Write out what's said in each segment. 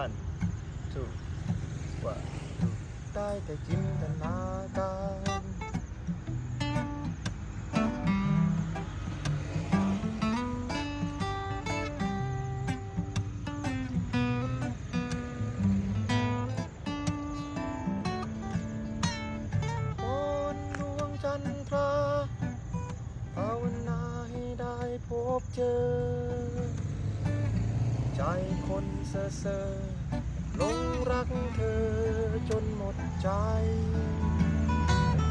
one two one two ได้แต่จินตนาการบนดวงจันทราภาวนาให้ได้พบเจอ ใจคนเซ่อเซอหลงรักเธอจนหมดใจ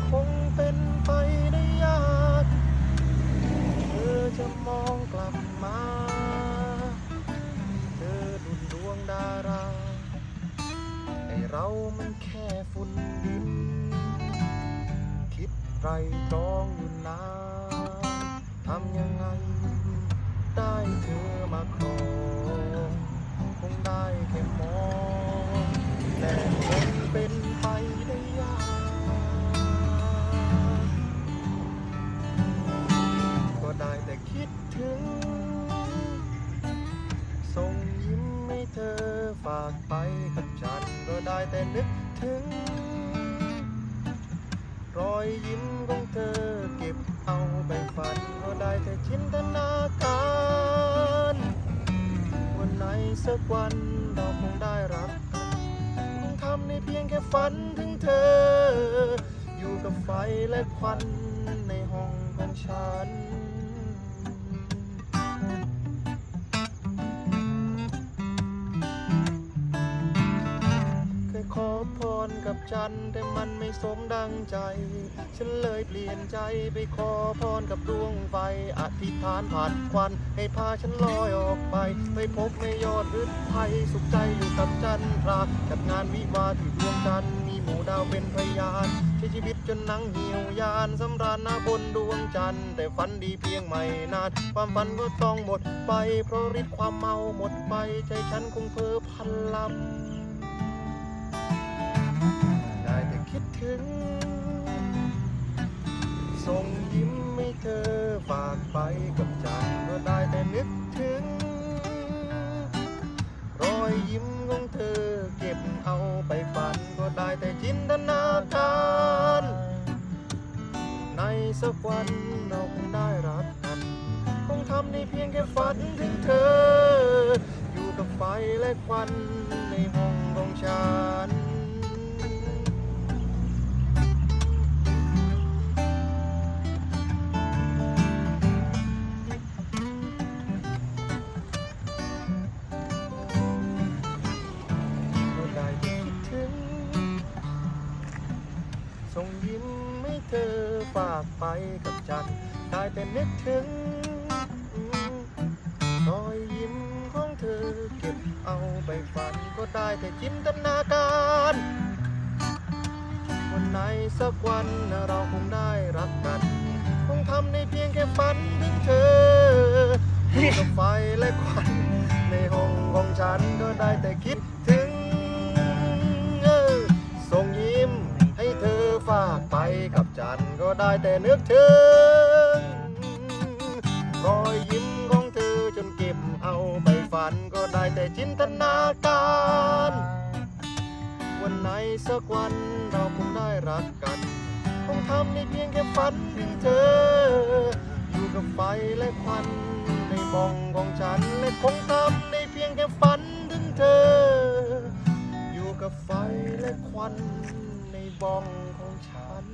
คงเป็นไปได้ยาก เธอจะมองกลับมา เธอดุดดวงดาราไอเรามันแค่ฝุ่นดิน คิดไรตรองอยู่นานทำยังไง ได้เธอมาครอากไปกับฉันก็ได้แต่นึกถึง รอยยิ้มของเธอเก็บเอาไปฝันก็ได้แต่จินตนาการ วันไหนสักวันเราคงได้รักกันคงทำในเพียงแค่ฝันถึงเธอ อยู่กับไฟและควันในห้องของฉัน รกันแต่มันไม่สมดังใจ ฉันเลยเปลี่ยนใจไปขอพรกับดวงไฟ อธิษฐานผ่านควัน ให้พาฉันลอยออกไป ไปพบในยอดฤทธิ์ไทยสุขใจอยู่กับจันทราจัดงานวิวาที่ดวงจันทร์มีหมู่ดาวเป็นพยานใช้ชีวิตจนหนังเหี่ยวยานสำราญหน้าบนดวงจันทร์แต่ฝันดีเพียงไม่นานความฝันก็ต้องหมดไปเพราะฤทธิ์ความเมาหมดไป ใจฉันคงเพ้อพันลำ คิดถึง ส่งยิ้มให้เธอฝากไปกับจันก็ได้แต่นึกถึง รอยยิ้มของเธอเก็บเอาไปฝันก็ได้แต่จินตนาการ ในสักวันเราคงได้รักกันคงทำในเพียงแค่ฝันถึงเธอ อยู่กับไฟและควันในห้อง ฝากไปกับจันได้แต่นึกถึงรอยยิ้มของเธอเก็บเอาไปฝันก็ได้แต่จินตนาการวันไหนสักวันเราคงได้รักกัน คงทำในเพียงแค่ฝันถึงเธอ ฝากไปกับจันทร์ก็ได้แต่นึกถึง รอยยิ้มของเธอจนเก็บเอาไปฝันก็ได้แต่จินตนาการ วันไหนสักวันเราคงได้รักกัน คงทำในเพียงแค่ฝันถึงเธอ อยู่กับไฟและควันในบ้องของฉันและคง ป้องของฉัน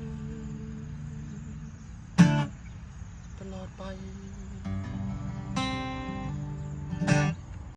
ตลอดไป